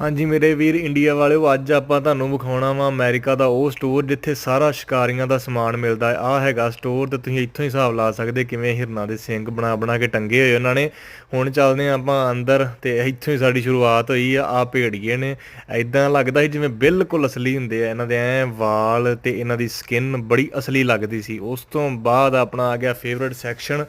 ਹਾਂਜੀ ਮੇਰੇ ਵੀਰ, ਇੰਡੀਆ ਵਾਲਿਓ, ਅੱਜ ਆਪਾਂ ਤੁਹਾਨੂੰ ਵਿਖਾਉਣਾ ਵਾ ਅਮਰੀਕਾ ਦਾ ਉਹ ਸਟੋਰ ਜਿੱਥੇ ਸਾਰਾ ਸ਼ਿਕਾਰੀਆਂ ਦਾ ਸਮਾਨ ਮਿਲਦਾ ਹੈ। ਆ ਹੈਗਾ ਸਟੋਰ ਤੇ ਤੁਸੀਂ ਇੱਥੋਂ ਹੀ ਹਿਸਾਬ ਲਾ ਸਕਦੇ ਕਿਵੇਂ ਹਿਰਨਾਂ ਦੇ ਸਿੰਗ ਬਣਾ ਬਣਾ ਕੇ ਟੰਗੇ ਹੋਏ ਉਹਨਾਂ ਨੇ। ਹੁਣ ਚੱਲਦੇ ਹਾਂ ਆਪਾਂ ਅੰਦਰ ਤੇ ਇੱਥੋਂ ਹੀ ਸਾਡੀ ਸ਼ੁਰੂਆਤ ਹੋਈ ਆ ਆ ਭੇੜੀਏ ਨੇ। ਐਦਾਂ ਲੱਗਦਾ ਸੀ ਜਿਵੇਂ ਬਿਲਕੁਲ ਅਸਲੀ ਹੁੰਦੇ ਆ। ਇਹਨਾਂ ਦੇ ਐ ਵਾਲ ਤੇ ਇਹਨਾਂ ਦੀ ਸਕਿਨ ਬੜੀ ਅਸਲੀ ਲੱਗਦੀ ਸੀ। ਉਸ ਤੋਂ ਬਾਅਦ ਆਪਣਾ ਆ ਗਿਆ ਫੇਵਰਿਟ ਸੈਕਸ਼ਨ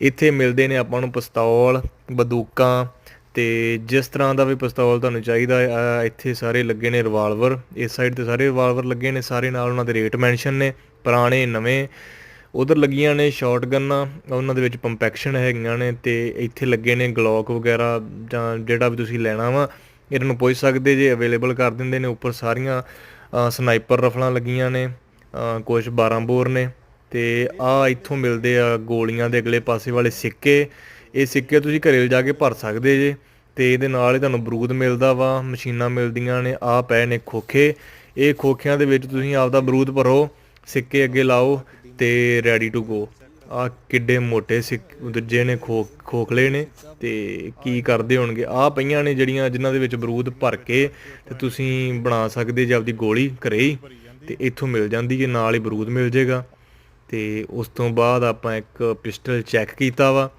ਇੱਥੇ ਮਿਲਦੇ ਨੇ ਆਪਾਂ ਨੂੰ ਪਿਸਤੌਲ, ਬੰਦੂਕਾਂ ਤੇ ਜਿਸ ਤਰ੍ਹਾਂ ਦਾ ਵੀ ਪਿਸਤੌਲ ਤੁਹਾਨੂੰ ਚਾਹੀਦਾ ਇੱਥੇ ਸਾਰੇ ਲੱਗੇ ਨੇ ਰਿਵਾਲਵਰ ਇਸ ਸਾਈਡ ਤੇ ਸਾਰੇ ਰਿਵਾਲਵਰ ਲੱਗੇ ਨੇ ਸਾਰੇ ਨਾਲ ਉਹਨਾਂ ਦੇ ਰੇਟ ਮੈਂਸ਼ਨ ਨੇ ਪੁਰਾਣੇ ਨਵੇਂ। ਉਧਰ ਲੱਗੀਆਂ ਨੇ ਸ਼ਾਟਗਨਾਂ ਉਹਨਾਂ ਦੇ ਵਿੱਚ ਪੰਪੈਕਸ਼ਨ ਹੈਗੀਆਂ ਨੇ ਤੇ ਇੱਥੇ ਲੱਗੇ ਨੇ ਗਲੌਕ ਵਗੈਰਾ ਜਾਂ ਜਿਹੜਾ ਵੀ ਤੁਸੀਂ ਲੈਣਾ ਵਾ ਇਹਨਾਂ ਨੂੰ ਪੁੱਛ ਸਕਦੇ ਜੇ ਅਵੇਲੇਬਲ ਕਰ ਦਿੰਦੇ ਨੇ। ਉੱਪਰ ਸਾਰੀਆਂ ਸਨਾਈਪਰ ਰਫਲਾਂ ਲੱਗੀਆਂ ਨੇ ਅ, ਕੁਝ 12 ਬੋਰ ਨੇ ਤੇ ਆ ਇੱਥੋਂ ਮਿਲਦੇ ਆ ਗੋਲੀਆਂ ਦੇ ਅਗਲੇ ਪਾਸੇ ਵਾਲੇ ਸਿੱਕੇ। ਇਹ ਸਿੱਕੇ ਤੁਸੀਂ ਘਰੇ ਜਾ ਕੇ ਭਰ ਸਕਦੇ ਜੇ। ਤੇ ਇਹਦੇ ਨਾਲ ਹੀ ਤੁਹਾਨੂੰ ਬਰੂਦ ਮਿਲਦਾ ਵਾ, ਮਸ਼ੀਨਾਂ ਮਿਲਦੀਆਂ ਨੇ ਆ ਪਏ ਨੇ ਖੋਖੇ। ਇਹ ਖੋਖਿਆਂ ਦੇ ਵਿੱਚ ਤੁਸੀਂ ਆਪਦਾ ਬਰੂਦ ਭਰੋ, ਸਿੱਕੇ ਅੱਗੇ ਲਾਓ ਤੇ ਰੈਡੀ ਟੂ ਗੋ ਆ ਕਿੱਡੇ ਮੋਟੇ ਸਿੱਕ, ਦੂਜੇ ਨੇ ਖੋ, ਖੋਖਲੇ ਨੇ ਤੇ ਕੀ ਕਰਦੇ ਹੋਣਗੇ। ਆ ਪਈਆਂ ਨੇ ਜਿਹੜੀਆਂ ਜਿਨ੍ਹਾਂ ਦੇ ਵਿੱਚ ਬਰੂਦ ਭਰ ਕੇ ਤੇ ਤੁਸੀਂ ਬਣਾ ਸਕਦੇ ਜੇ ਆਪਦੀ ਗੋਲੀ ਘਰੇ ਹੀ। ਤੇ ਇੱਥੋਂ ਮਿਲ ਜਾਂਦੀ ਹੈ ਨਾਲ ਹੀ ਬਰੂਦ ਮਿਲ ਜੇਗਾ। ਤੇ ਉਸ ਤੋਂ ਬਾਅਦ ਆਪਾਂ ਇੱਕ ਪਿਸਟਲ ਚੈੱਕ ਕੀਤਾ ਵਾ।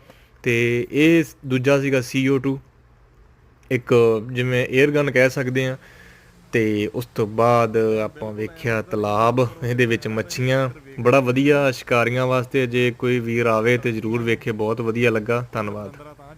ਤੇ ਇਹ ਦੂਜਾ ਸੀਗਾ CO2 ਇੱਕ ਜਿਵੇਂ 에ਅਰ ਗਨ ਕਹਿ ਸਕਦੇ ਆ ਤੇ ਉਸ ਤੋਂ ਬਾਅਦ ਆਪਾਂ ਵੇਖਿਆ ਤਲਾਬ, ਇਹਦੇ ਵਿੱਚ ਮੱਛੀਆਂ। ਬੜਾ ਵਧੀਆ ਸ਼ਿਕਾਰੀਆਂ ਵਾਸਤੇ ਜੇ ਕੋਈ ਵੀਰ ਆਵੇ ਤੇ ਜਰੂਰ ਵੇਖੇ, ਬਹੁਤ ਵਧੀਆ ਲੱਗਾ। ਧੰਨਵਾਦ।